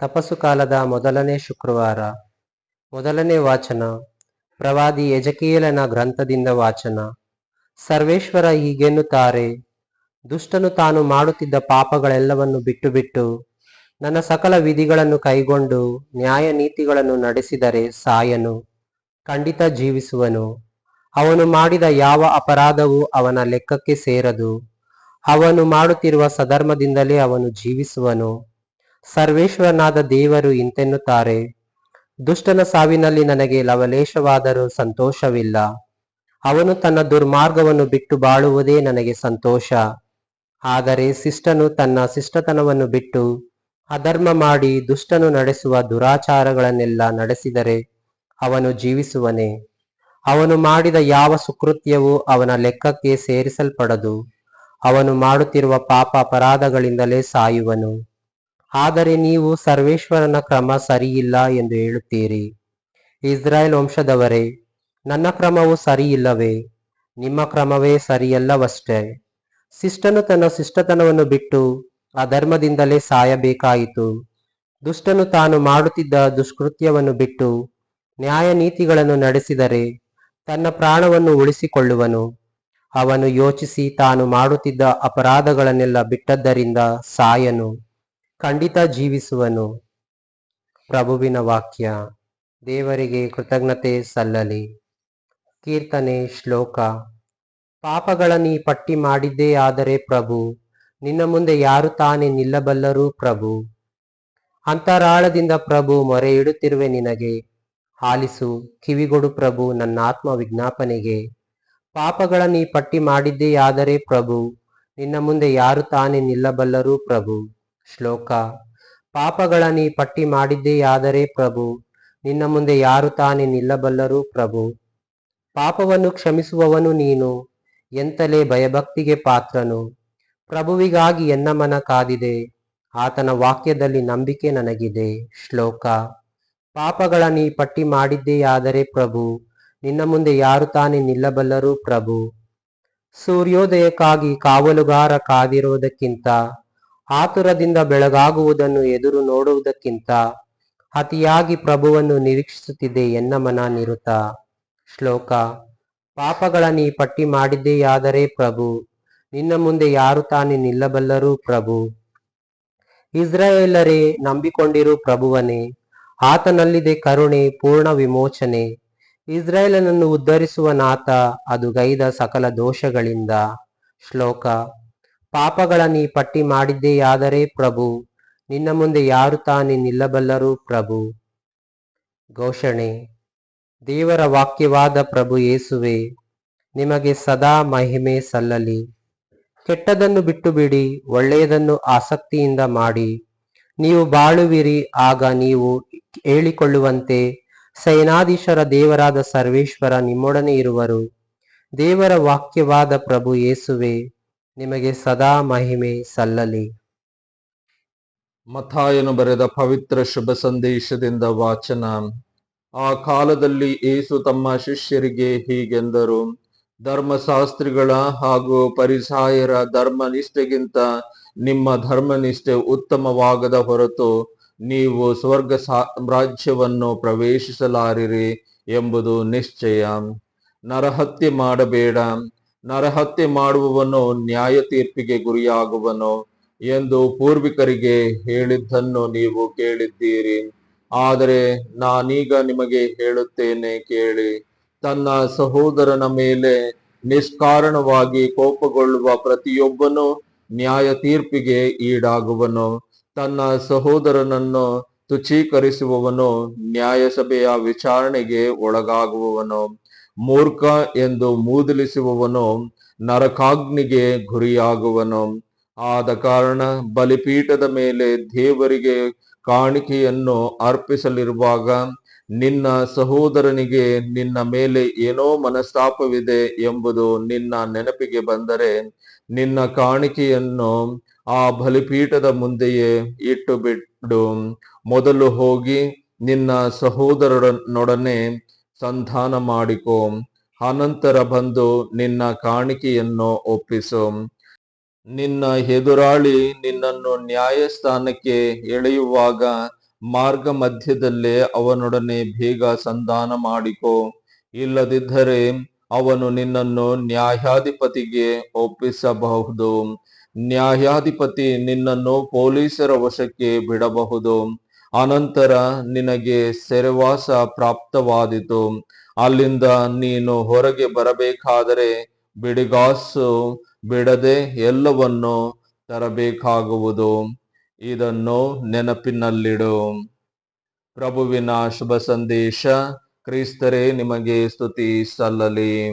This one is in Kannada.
ತಪಸ್ಸು ಕಾಲದ ಮೊದಲನೇ ಶುಕ್ರವಾರ. ಮೊದಲನೇ ವಾಚನ. ಪ್ರವಾದಿ ಯಜಕೀಯಲನ ಗ್ರಂಥದಿಂದ ವಾಚನ. ಸರ್ವೇಶ್ವರ ಹೀಗೆನ್ನುತ್ತಾರೆ, ದುಷ್ಟನು ತಾನು ಮಾಡುತ್ತಿದ್ದ ಪಾಪಗಳೆಲ್ಲವನ್ನು ಬಿಟ್ಟು ಬಿಟ್ಟು ನನ್ನ ಸಕಲ ವಿಧಿಗಳನ್ನು ಕೈಗೊಂಡು ನ್ಯಾಯ ನೀತಿಗಳನ್ನು ನಡೆಸಿದರೆ ಸಾಯನು, ಖಂಡಿತ ಜೀವಿಸುವನು. ಅವನು ಮಾಡಿದ ಯಾವ ಅಪರಾಧವೂ ಅವನ ಲೆಕ್ಕಕ್ಕೆ ಸೇರದು. ಅವನು ಮಾಡುತ್ತಿರುವ ಸಧರ್ಮದಿಂದಲೇ ಅವನು ಜೀವಿಸುವನು. ಸರ್ವೇಶ್ವರನಾದ ದೇವರು ಇಂತೆನ್ನುತ್ತಾರೆ. ದುಷ್ಟನ ಸಾವಿನಲ್ಲಿ ನನಗೆ ಲವಲೇಶವಾದರೂ ಸಂತೋಷವಿಲ್ಲ. ಅವನು ತನ್ನ ದುರ್ಮಾರ್ಗವನ್ನು ಬಿಟ್ಟು ಬಾಳುವುದೇ ನನಗೆ ಸಂತೋಷ. ಆದರೆ ಶಿಷ್ಟನು ತನ್ನ ಶಿಷ್ಟತನವನ್ನು ಬಿಟ್ಟು ಅಧರ್ಮ ಮಾಡಿ ದುಷ್ಟನು ನಡೆಸುವ ದುರಾಚಾರಗಳನ್ನೆಲ್ಲ ನಡೆಸಿದರೆ ಅವನು ಜೀವಿಸುವನೇ. ಅವನು ಮಾಡಿದ ಯಾವ ಸುಕೃತ್ಯವೂ ಅವನ ಲೆಕ್ಕಕ್ಕೆ ಸೇರಿಸಲ್ಪಡದು. ಅವನು ಮಾಡುತ್ತಿರುವ ಪಾಪ ಅಪರಾಧಗಳಿಂದಲೇ ಸಾಯುವನು. ಆದರೆ ನೀವು ಸರ್ವೇಶ್ವರನ ಕ್ರಮ ಸರಿಯಿಲ್ಲ ಎಂದು ಹೇಳುತ್ತೀರಿ. ಇಸ್ರಾಯೇಲ್ ವಂಶದವರೇ, ನನ್ನ ಕ್ರಮವು ಸರಿಯಿಲ್ಲವೇ? ನಿಮ್ಮ ಕ್ರಮವೇ ಸರಿಯಲ್ಲವಷ್ಟೇ? ಶಿಷ್ಟನು ತನ್ನ ಶಿಷ್ಟತನವನ್ನು ಬಿಟ್ಟು ಅಧರ್ಮದಿಂದಲೇ ಸಾಯಬೇಕಾಯಿತು. ದುಷ್ಟನು ತಾನು ಮಾಡುತ್ತಿದ್ದ ದುಷ್ಕೃತ್ಯವನ್ನು ಬಿಟ್ಟು ನ್ಯಾಯ ನೀತಿಗಳನ್ನು ನಡೆಸಿದರೆ ತನ್ನ ಪ್ರಾಣವನ್ನು ಉಳಿಸಿಕೊಳ್ಳುವನು. ಅವನು ಯೋಚಿಸಿ ತಾನು ಮಾಡುತ್ತಿದ್ದ ಅಪರಾಧಗಳನ್ನೆಲ್ಲ ಬಿಟ್ಟದ್ದರಿಂದ ಸಾಯನು. ಖಂಡಿತ ಜೀವಿಸುವನು. ಪ್ರಭುವಿನ ವಾಕ್ಯ, ದೇವರಿಗೆ ಕೃತಜ್ಞತೆ ಸಲ್ಲಲಿ. ಕೀರ್ತನೆ, ಶ್ಲೋಕ. ಪಾಪಗಳ ನೀ ಪಟ್ಟಿ ಮಾಡಿದ್ದೇ ಆದರೆ ಪ್ರಭು, ನಿನ್ನ ಮುಂದೆ ಯಾರು ತಾನೇ ನಿಲ್ಲಬಲ್ಲರೂ ಪ್ರಭು. ಅಂತರಾಳದಿಂದ ಪ್ರಭು ಮೊರೆ ಇಡುತ್ತಿರುವೆ ನಿನಗೆ. ಆಲಿಸು, ಕಿವಿಗೊಡು ಪ್ರಭು ನನ್ನ ಆತ್ಮ ವಿಜ್ಞಾಪನೆಗೆ. ಪಾಪಗಳ ನೀ ಪಟ್ಟಿ ಮಾಡಿದ್ದೇ ಆದರೆ ಪ್ರಭು, ನಿನ್ನ ಮುಂದೆ ಯಾರು ತಾನೇ ನಿಲ್ಲಬಲ್ಲರೂ ಪ್ರಭು. ಶ್ಲೋಕ ಪಾಪಗಳ ನೀ ಪಟ್ಟಿ ಮಾಡಿದ್ದೇಯಾದರೆ ಪ್ರಭು, ನಿನ್ನ ಮುಂದೆ ಯಾರು ತಾನೇ ನಿಲ್ಲಬಲ್ಲರು ಪ್ರಭು. ಪಾಪವನ್ನು ಕ್ಷಮಿಸುವವನು ನೀನು, ಎಂತಲೇ ಭಯಭಕ್ತಿಗೆ ಪಾತ್ರನು. ಪ್ರಭುವಿಗಾಗಿ ಎನ್ನ ಮನ ಕಾದಿದೆ, ಆತನ ವಾಕ್ಯದಲ್ಲಿ ನಂಬಿಕೆ ನನಗಿದೆ. ಶ್ಲೋಕ ಪಾಪಗಳ ನೀ ಪಟ್ಟಿ ಮಾಡಿದ್ದೇಯಾದರೆ ಪ್ರಭು, ನಿನ್ನ ಮುಂದೆ ಯಾರು ತಾನೇ ನಿಲ್ಲಬಲ್ಲರು ಪ್ರಭು. ಸೂರ್ಯೋದಯಕ್ಕಾಗಿ ಕಾವಲುಗಾರ ಕಾದಿರುವುದಕ್ಕಿಂತ ಆತುರದಿಂದ ಬೆಳಗಾಗುವುದನ್ನು ಎದುರು ನೋಡುವುದಕ್ಕಿಂತ ಅತಿಯಾಗಿ ಪ್ರಭುವನ್ನು ನಿರೀಕ್ಷಿಸುತ್ತಿದೆ ಎನ್ನ ಮನ ನಿರುತ. ಶ್ಲೋಕ, ಪಾಪಗಳ ನೀ ಪಟ್ಟಿ ಮಾಡಿದ್ದೆಯಾದರೆ ಪ್ರಭು, ನಿನ್ನ ಮುಂದೆ ಯಾರು ತಾನೇ ನಿಲ್ಲಬಲ್ಲರೂ ಪ್ರಭು. ಇಸ್ರಾಯೇಲರೇ, ನಂಬಿಕೊಂಡಿರು ಪ್ರಭುವನೇ, ಆತನಲ್ಲಿದೆ ಕರುಣೆ, ಪೂರ್ಣ ವಿಮೋಚನೆ. ಇಸ್ರಾಯೇಲನನ್ನು ಉದ್ಧರಿಸುವನಾತ ಅದು ಗೈದ ಸಕಲ ದೋಷಗಳಿಂದ. ಶ್ಲೋಕ ಪಾಪಗಳ ನೀ ಪಟ್ಟಿ ಮಾಡಿದ್ದೆಯಾದರೆ ಪ್ರಭು, ನಿನ್ನ ಮುಂದೆ ಯಾರು ತಾನೇ ನಿಲ್ಲಬಲ್ಲರು ಪ್ರಭು? ಘೋಷಣೆ, ದೇವರ ವಾಕ್ಯವಾದ ಪ್ರಭು ಯೇಸುವೆ, ನಿಮಗೆ ಸದಾ ಮಹಿಮೆ ಸಲ್ಲಲಿ. ಕೆಟ್ಟದನ್ನು ಬಿಟ್ಟು ಬಿಡಿ ಒಳ್ಳೆಯದನ್ನು ಆಸಕ್ತಿಯಿಂದ ಮಾಡಿ. ನೀವು ಬಾಳುವಿರಿ, ಆಗ ನೀವು ಹೇಳಿಕೊಳ್ಳುವಂತೆ. ಸೇನಾಧೀಶರ ದೇವರಾದ ಸರ್ವೇಶ್ವರ ನಿಮ್ಮೊಡನೆ ಇರುವರು. ದೇವರ ವಾಕ್ಯವಾದ ಪ್ರಭು ಯೇಸುವೆ ನಿಮಗೆ ಸದಾ ಮಹಿಮೆ ಸಲ್ಲಲಿ. ಮಥಾಯನು ಬರೆದ ಪವಿತ್ರ ಶುಭ ಸಂದೇಶದಿಂದ ವಾಚನ. ಆ ಕಾಲದಲ್ಲಿ ಏಸು ತಮ್ಮ ಶಿಷ್ಯರಿಗೆ ಹೀಗೆಂದರು, ಧರ್ಮಶಾಸ್ತ್ರಿಗಳ ಹಾಗೂ ಪರಿಸಾಯರ ಧರ್ಮನಿಷ್ಠೆಗಿಂತ ನಿಮ್ಮ ಧರ್ಮನಿಷ್ಠೆ ಉತ್ತಮವಾಗದ ಹೊರತು ನೀವು ಸ್ವರ್ಗ ಸಾಮ್ರಾಜ್ಯವನ್ನು ಪ್ರವೇಶಿಸಲಾರಿರಿ ಎಂಬುದು ನಿಶ್ಚಯ. ನರಹತ್ಯೆ ಮಾಡಬೇಡ ನರಹತ್ಯೆ ಮಾಡುವವನು ನ್ಯಾಯ ತೀರ್ಪಿಗೆ ಗುರಿಯಾಗುವನು ಎಂದು ಪೂರ್ವಿಕರಿಗೆ ಹೇಳಿದ್ದನ್ನು ನೀವು ಕೇಳಿದ್ದೀರಿ. ಆದರೆ ನಾನೀಗ ನಿಮಗೆ ಹೇಳುತ್ತೇನೆ ಕೇಳಿ, ತನ್ನ ಸಹೋದರನ ಮೇಲೆ ನಿಷ್ಕಾರಣವಾಗಿ ಕೋಪಗೊಳ್ಳುವ ಪ್ರತಿಯೊಬ್ಬನು ನ್ಯಾಯ ತೀರ್ಪಿಗೆ ಈಡಾಗುವನು. ತನ್ನ ಸಹೋದರನನ್ನು ತುಚ್ಛೀಕರಿಸುವವನು ನ್ಯಾಯಸಭೆಯ ವಿಚಾರಣೆಗೆ ಒಳಗಾಗುವವನು. ಮೂರ್ಖ ಎಂದು ಮೂದಲಿಸುವವನು ನರಕಾಗ್ನಿಗೆ ಗುರಿಯಾಗುವನು. ಆದ ಕಾರಣ ಬಲಿಪೀಠದ ಮೇಲೆ ದೇವರಿಗೆ ಕಾಣಿಕೆಯನ್ನು ಅರ್ಪಿಸಲಿರುವಾಗ ನಿನ್ನ ಸಹೋದರನಿಗೆ ನಿನ್ನ ಮೇಲೆ ಏನೋ ಮನಸ್ತಾಪವಿದೆ ಎಂಬುದು ನಿನ್ನ ನೆನಪಿಗೆ ಬಂದರೆ ನಿನ್ನ ಕಾಣಿಕೆಯನ್ನು ಆ ಬಲಿಪೀಠದ ಮುಂದೆಯೇ ಇಟ್ಟು ಮೊದಲು ಹೋಗಿ ನಿನ್ನ ಸಹೋದರನೊಡನೆ ಸಂಧಾನ ಮಾಡಿಕೊ. ಅನಂತರ ಬಂದು ನಿನ್ನ ಕಾಣಿಕೆಯನ್ನು ಒಪ್ಪಿಸು. ನಿನ್ನ ಎದುರಾಳಿ ನಿನ್ನನ್ನು ನ್ಯಾಯಸ್ಥಾನಕ್ಕೆ ಎಳೆಯುವಾಗ ಮಾರ್ಗ ಮಧ್ಯದಲ್ಲೇ ಅವನೊಡನೆ ಬೇಗ ಸಂಧಾನ ಮಾಡಿಕೊ. ಇಲ್ಲದಿದ್ದರೆ ಅವನು ನಿನ್ನನ್ನು ನ್ಯಾಯಾಧಿಪತಿಗೆ ಒಪ್ಪಿಸಬಹುದು. ನ್ಯಾಯಾಧಿಪತಿ ನಿನ್ನನ್ನು ಪೊಲೀಸರ ವಶಕ್ಕೆ ಬಿಡಬಹುದು. ಅನಂತರ ನಿನಗೆ ಸೆರೆವಾಸ ಪ್ರಾಪ್ತವಾದಿತು. ಅಲ್ಲಿಂದ ನೀನು ಹೊರಗೆ ಬರಬೇಕಾದರೆ ಬಿಡಿಗಾಸು ಬಿಡದೆ ಎಲ್ಲವನ್ನು ತರಬೇಕಾಗುವುದು. ಇದನ್ನು ನೆನಪಿನಲ್ಲಿಡು. ಪ್ರಭುವಿನ ಶುಭ ಸಂದೇಶ, ಕ್ರಿಸ್ತರೇ, ನಿಮಗೆ ಸ್ತುತಿ ಸಲ್ಲಲಿ.